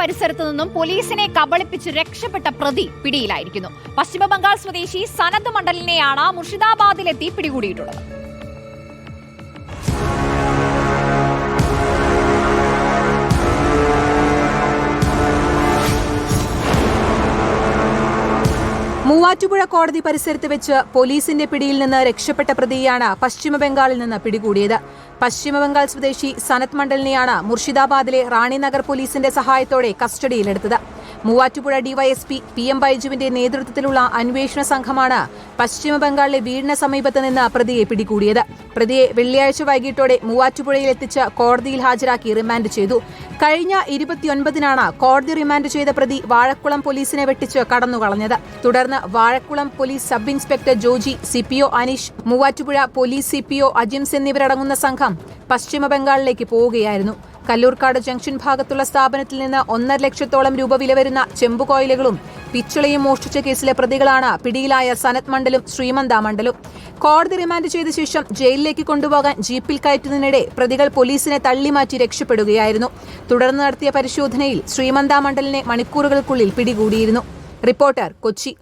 പരിസരത്തു നിന്നും പോലീസിനെ കബളിപ്പിച്ച് രക്ഷപ്പെട്ട പ്രതി പിടിയിലായിരിക്കുന്നു. പശ്ചിമ ബംഗാൾ സ്വദേശി സനത് മണ്ഡലിനെയാണ് മുർഷിദാബാദിലെത്തി പിടികൂടിയിട്ടുള്ളത്. മൂവാറ്റുപുഴ കോടതി പരിസരത്ത് വെച്ച് പോലീസിന്റെ പിടിയിൽ നിന്ന് രക്ഷപ്പെട്ട പ്രതിയാണ് പശ്ചിമബംഗാളിൽ നിന്ന് പിടികൂടിയത്. പശ്ചിമബംഗാൾ സ്വദേശി സനത് മണ്ഡലിനെയാണ് മുർഷിദാബാദിലെ റാണിനഗർ പോലീസിന്റെ സഹായത്തോടെ കസ്റ്റഡിയിലെടുത്തത്. മൂവാറ്റുപുഴ ഡിവൈഎസ്പി പി എം ബൈജുവിന്റെ നേതൃത്വത്തിലുള്ള അന്വേഷണ സംഘമാണ് പശ്ചിമബംഗാളിലെ വീടിന് സമീപത്ത് നിന്ന് പ്രതിയെ പിടികൂടിയത്. പ്രതിയെ വെള്ളിയാഴ്ച വൈകിട്ടോടെ മൂവാറ്റുപുഴയിൽ എത്തിച്ച് കോടതിയിൽ ഹാജരാക്കി റിമാൻഡ് ചെയ്തു. കഴിഞ്ഞ ഇരുപത്തിയൊൻപതിനാണ് കോടതി റിമാൻഡ് ചെയ്ത പ്രതി വാഴക്കുളം പോലീസിനെ വെട്ടിച്ച് കടന്നുകളഞ്ഞത്. തുടർന്ന് Vazhakkulam police sub inspector Joji CPO Aneesh Muvattupuzha police CPO Ajims എന്നിവരടങ്ങുന്ന സംഘം പശ്ചിമബംഗാളിലേക്ക് പോവുകയായിരുന്നു. കല്ലൂർക്കാട് ജംഗ്ഷൻ ഭാഗത്തുള്ള സ്ഥാപനത്തിൽ നിന്ന് ഒന്നര ലക്ഷത്തോളം രൂപ വില വരുന്ന ചെമ്പുകോയിലുകളും പിച്ചളയും മോഷ്ടിച്ച കേസിലെ പ്രതികളാണ് പിടിയിലായ സനത് മണ്ഡലും ശ്രീമന്ത മണ്ഡലും. കോടതി റിമാൻഡ് ചെയ്ത ശേഷം ജയിലിലേക്ക് കൊണ്ടുപോകാൻ ജീപ്പിൽ കയറ്റുന്നതിനിടെ പ്രതികൾ പോലീസിനെ തള്ളിമാറ്റി രക്ഷപ്പെടുകയായിരുന്നു. തുടർന്ന് നടത്തിയ പരിശോധനയിൽ ശ്രീമന്ത മണ്ഡലിനെ മണിക്കൂറുകൾക്കുള്ളിൽ പിടികൂടിയിരുന്നു. റിപ്പോർട്ടർ കൊച്ചി.